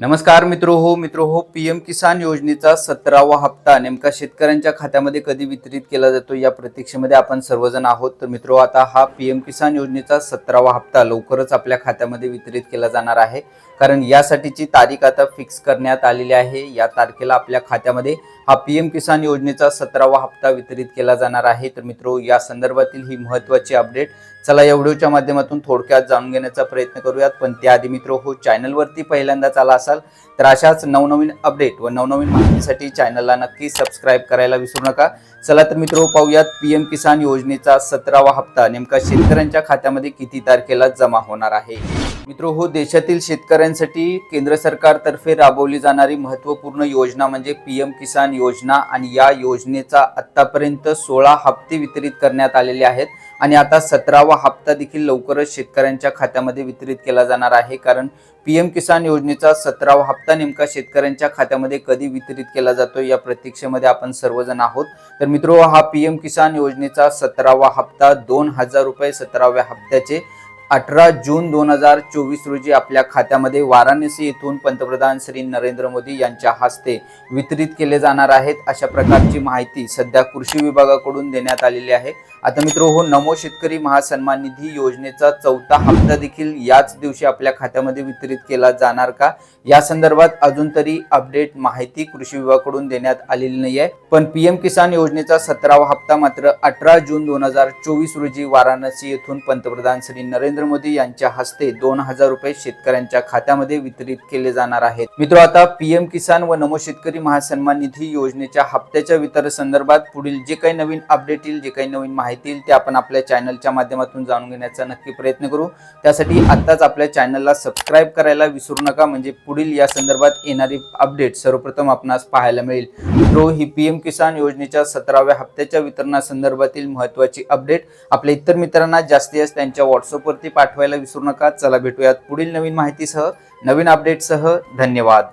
नमस्कार मित्र हो मित्र हो पीएम किसान योजनेचा सतरावा हप्ता नेमका शेतकऱ्यांच्या खात्यामध्ये कधी वितरित केला जातो या प्रतीक्षेमध्ये आपण सर्वजण आहोत. तर मित्र आता हा पीएम किसान योजनेचा सतरावा हप्ता लवकरच आपल्या खात्यामध्ये वितरित केला जाणार आहे. कारण यासाठीची तारीख आता फिक्स करण्यात आलेली आहे. या तारखेला आपल्या खात्यामध्ये हा पीएम किसान योजनेचा सतरावा हप्ता वितरित केला जाणार आहे. तर मित्र या संदर्भातील ही महत्वाची अपडेट चला या व्हिडिओच्या माध्यमातून थोडक्यात जाणून घेण्याचा प्रयत्न करूयात. पण त्याआधी मित्र हो चॅनलवरती पहिल्यांदाच आला असाल तर अशाच नवनवीन अपडेट व नवनवीन माहितीसाठी चॅनलला नक्की सबस्क्राईब करायला विसरू नका. चला तर मित्र पाहूयात पीएम किसान योजनेचा सतरावा हप्ता. नेमका शेतकऱ्यांच्या खात्यामध्ये किती तारखेला जमा होणार आहे? मित्र हो देशातील शेतकऱ्यांसाठी केंद्र सरकारतर्फे राबवली जाणारी महत्त्वपूर्ण योजना म्हणजे पीएम किसान योजना आणि या योजनेचा आत्तापर्यंत सोळा हप्ते वितरित करण्यात आलेले आहेत आणि आता सतरावा हप्ता देखील लवकरच शेतकऱ्यांच्या खात्यामध्ये वितरित केला जाणार आहे. कारण पीएम किसान योजनेचा सतरावा हप्ता नेमका शेतकऱ्यांच्या खात्यामध्ये कधी वितरित केला जातो या प्रतीक्षेमध्ये आपण सर्वजण आहोत. तर मित्रो हा पीएम किसान योजनेचा सतरावा हप्ता दोन हजार रुपये सतराव्या हप्त्याचे अठरा जून दोन हजार चोवीस रोजी आपल्या खात्यामध्ये वाराणसी येथून पंतप्रधान श्री नरेंद्र मोदी यांच्या हस्ते वितरित केले जाणार आहेत अशा प्रकारची माहिती सध्या कृषी विभागाकडून देण्यात आलेली आहे. आता मित्र हो नमो शेतकरी महासन्मान निधी योजनेचा चौथा हप्ता देखील याच दिवशी आपल्या खात्यामध्ये वितरित केला जाणार का? या संदर्भात अजून तरी अपडेट माहिती कृषी विभागाकडून देण्यात आलेली नाही आहे पण पीएम किसान योजनेचा सतरावा हप्ता मात्र अठरा जून दोन हजार चोवीस रोजी वाराणसी येथून पंतप्रधान श्री नरेंद्र नरेंद्र मोदी यांच्या हस्ते दोन हजार रुपये शेतकऱ्यांच्या खात्यामध्ये वितरित केले जाणार आहेत. मित्र आता पीएम किसान व नमो शेतकरी महासन्मान निधी योजनेच्या हप्त्याच्या वितरण संदर्भात पुढील जे काही नवीन अपडेट येईल जे काही नवीन माहिती येईल ते आपण आपल्या चॅनलच्या माध्यमातून जाणून घेण्याचा नक्की प्रयत्न करू. त्यासाठी आत्ताच आपल्या चॅनलला सबस्क्राईब करायला विसरू नका म्हणजे पुढील या संदर्भात येणारी अपडेट सर्वप्रथम आपणास पाहायला मिळेल. मित्रो ही पीएम किसान योजनेच्या सतराव्या हप्त्याच्या वितरणासंदर्भातील महत्वाची अपडेट आपल्या इतर मित्रांना जास्तीत जास्त त्यांच्या व्हॉट्सअपवरती पाठवायला विसरू नका. चला भेटूयात पुढील नवीन माहितीसह नवीन अपडेटसह धन्यवाद.